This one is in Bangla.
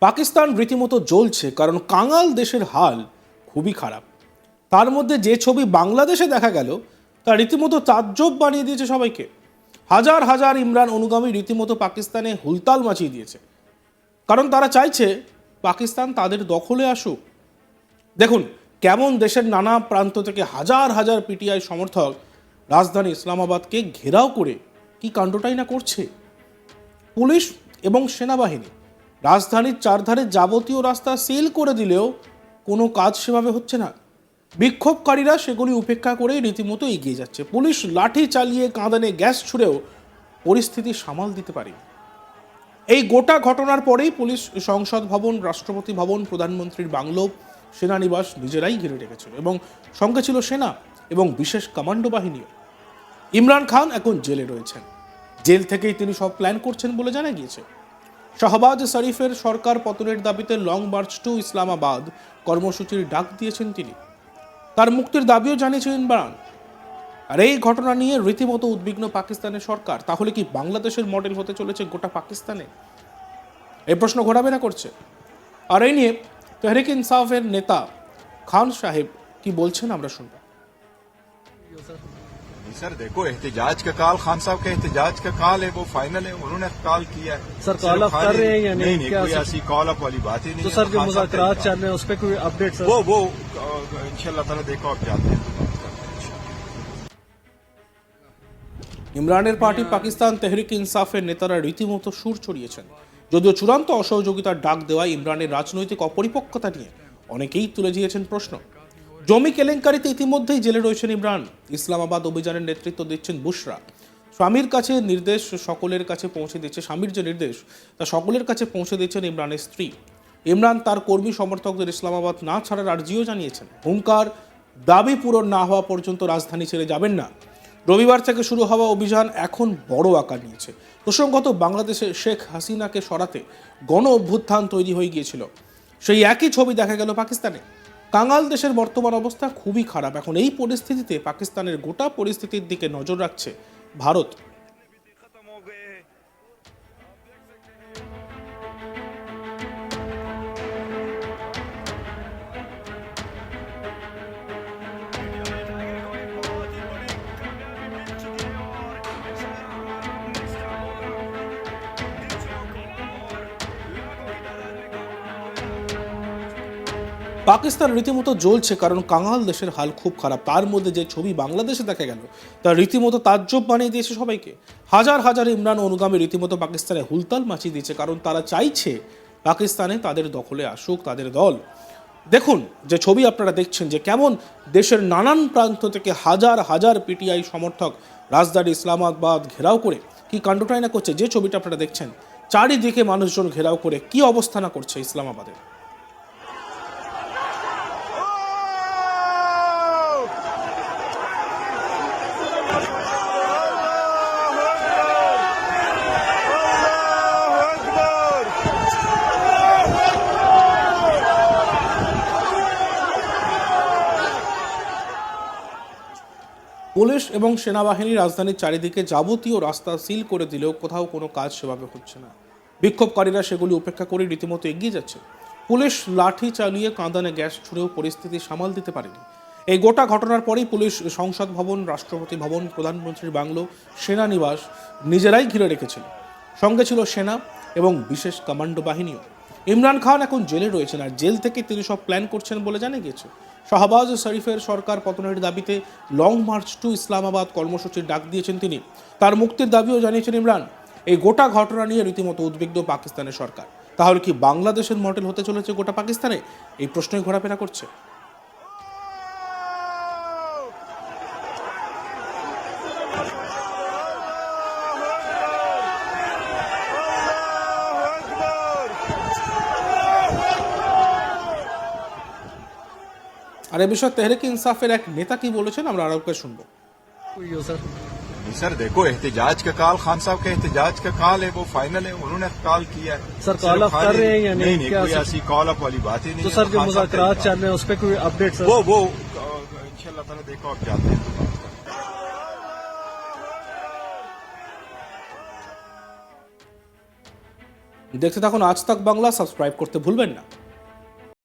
পাকিস্তান রীতিমতো জ্বলছে কারণ কাঙাল দেশের হাল খুবই খারাপ। তার মধ্যে যে ছবি বাংলাদেশে দেখা গেল, তা রীতিমতো তাজ্জব বানিয়ে দিয়েছে সবাইকে। হাজার হাজার ইমরান অনুগামী রীতিমতো পাকিস্তানে হুলতাল মাচিয়ে দিয়েছে। কারণ তারা চাইছে পাকিস্তান তাদের দখলে আসুক। দেখুন, কেমন দেশের নানা প্রান্ত থেকে হাজার হাজার পিটিআই সমর্থক রাজধানী ইসলামাবাদকে ঘেরাও করে কি কাণ্ডটাই না করছে? পুলিশ এবং সেনাবাহিনী রাজধানীর চারধারে যাবতীয় রাস্তা সিল করে দিলেও কোনো কাজ সেভাবে হচ্ছে না। বিক্ষোভকারীরা সেগুলি উপেক্ষা করে রীতিমতো এগিয়ে যাচ্ছে। পুলিশ লাঠি চালিয়ে কাঁদানে গ্যাস ছুড়েও পরিস্থিতি সামাল দিতে পারে এই গোটা ঘটনার পরেই পুলিশ সংসদ ভবন, রাষ্ট্রপতি ভবন, প্রধানমন্ত্রীর বাংলো, সেনানিবাস নিজেরাই ঘিরে রেখেছিল এবং সঙ্গে ছিল সেনা এবং বিশেষ কমান্ডো বাহিনীও। ইমরান খান এখন জেলে রয়েছেন। জেল থেকেই তিনি সব প্ল্যান করছেন বলে জানা গিয়েছে। শাহবাজ শরীফের সরকার পতনের দাবিতে লং মার্চ টু ইসলামাবাদ, কর্মসূচির ডাক দিয়েছেন তিনি। তার মুক্তির দাবিও জানিয়েছেন ইমরান আর এই ঘটনা নিয়ে রীতিমতো উদ্বিগ্ন পাকিস্তানের সরকার। তাহলে কি বাংলাদেশের মডেল হতে চলেছে গোটা পাকিস্তানে? এই প্রশ্ন ঘোরাফেরা করছে। আর এই নিয়ে তেহরিক ইনসাফের নেতা খান সাহেব কি বলছেন আমরা শুনব। नहीं सर देखो एहतजाज का कॉल खान साहब का एहतजाज का कॉल है वो फाइनल है उन्होंने कॉल किया है सर, call सिर्फ up कर खाली- रहे हैं या नहीं? नहीं नहीं क्या कोई सर- ऐसी कॉल अप वाली बात ही नहीं तो है सर जो खान साहब का मुजाकरात ही चल रहे हैं उस पर कोई अपडेट सर वो वो इंशाल्लाह ताला देखो आप जाते हैं तो बात करते हैं इंशाल्लाह। ইমরানের পার্টি পাকিস্তান তেহরিক ইনসাফের নেতারা রীতিমতো সুর ছড়িয়েছেন যদিও চূড়ান্ত অসহযোগিতার ডাক দেওয়ায় ইমরানের রাজনৈতিক অপরিপক্কতা নিয়ে অনেকেই তুলে দিয়েছেন প্রশ্ন জমি কেলেঙ্কারিতে ইতিমধ্যেই জেলে রয়েছেন ইমরান। ইসলামাবাদ অভিযানের নেতৃত্ব দিচ্ছেন বুশরা। স্বামীর কাছে নির্দেশ সকলের কাছে পৌঁছে দিচ্ছে, স্বামীর যে নির্দেশ, তা সকলের কাছে পৌঁছে দিচ্ছেন ইমরানের স্ত্রী। ইমরান তার কর্মী সমর্থকদের ইসলামাবাদ না ছাড়ার আর্জিও জানিয়েছেন। হুঙ্কার, দাবি পূরণ না হওয়া পর্যন্ত রাজধানী ছেড়ে যাবেন না। রবিবার থেকে শুরু হওয়া অভিযান এখন বড় আকার নিয়েছে। প্রসঙ্গত, বাংলাদেশে শেখ হাসিনাকে সরাতে গণ অভ্যুত্থান তৈরি হয়ে গিয়েছিল। সেই একই ছবি দেখা গেল পাকিস্তানে। কাঙাল দেশের বর্তমান অবস্থা খুবই খারাপ। এখন এই পরিস্থিতিতে পাকিস্তানের গোটা পরিস্থিতির দিকে নজর রাখছে ভারত। পাকিস্তান রীতিমতো জ্বলছে, কারণ কাঙাল দেশের হাল খুব খারাপ। তার মধ্যে যে ছবি বাংলাদেশে দেখা গেল তা রীতিমতো তাজ্জব বানিয়ে দিয়েছে সবাইকে। হাজার হাজার ইমরান অনুগামী রীতিমতো পাকিস্তানে হুলতাল মাচিয়ে দিয়েছে, কারণ তারা চাইছে পাকিস্তানে তাদের দখলে আসুক, তাদের দল। দেখুন যে ছবি আপনারা দেখছেন যে কেমন দেশের নানান প্রান্ত থেকে হাজার হাজার পিটিআই সমর্থক রাজধানী ইসলামাবাদ ঘেরাও করে কি কাণ্ডটাই না করছে, যে ছবিটা আপনারা দেখছেন, চারিদিকে মানুষজন ঘেরাও করে কি অবস্থানা করছে ইসলামাবাদের পুলিশ এবং সেনাবাহিনী রাজধানীর চারিদিকে যাবতীয় রাস্তা সিল করে দিলেও কোথাও কোনো কাজ সেভাবে হচ্ছে না। বিক্ষোভকারীরা সেগুলি উপেক্ষা করে রীতিমতো এগিয়ে যাচ্ছে। পুলিশ লাঠি চালিয়ে কাঁদানে গ্যাস ছুড়েও পরিস্থিতি সামাল দিতে পারেনি। এই গোটা ঘটনার পরেই পুলিশ সংসদ ভবন, রাষ্ট্রপতি ভবন প্রধানমন্ত্রীর বাংলো, সেনানিবাস নিজেরাই ঘিরে রেখেছিল। সঙ্গে ছিল সেনা এবং বিশেষ কমান্ডো বাহিনীও। ইমরান খান এখন জেলে রয়েছেন, আর জেল থেকে তিনি সব প্ল্যান করছেন বলে জানা গিয়েছে। শাহবাজ শরীফের সরকার পতনের দাবিতে লং মার্চ টু ইসলামাবাদ কর্মসূচির ডাক দিয়েছেন তিনি। তার মুক্তির দাবিও জানিয়েছেন ইমরান। এই গোটা ঘটনা নিয়ে রীতিমতো উদ্বিগ্ন পাকিস্তানের সরকার। তাহলে কি বাংলাদেশের মডেল হতে চলেছে গোটা পাকিস্তানে? এই প্রশ্নই ঘোরাফেরা করছে। আর এ বিষয়ে তেহরিক ইনসাফের এক নেতা কি বলেছেন আমরা আরবকে শুনবো कोई हो सर नहीं सर देखो एहतजाज का कॉल खान साहब का एहतजाज का कॉल है वो फाइनल है उन्होंने कॉल किया है सर, सिर्फ call up कर खाली- रहे हैं या नहीं? नहीं नहीं क्या कोई सर- ऐसी कॉल अप वाली बात ही नहीं तो है सर जो खान साहब का ही मुजाकरात कॉल। चल रहे हैं उस पर कोई अपडेट सर वो वो इंशाल्लाह ताला देखो आप जाते हैं तो बात करते हैं দেখতে থাকুন আজ তাক বাংলা সাবস্ক্রাইব করতে ভুলবেন না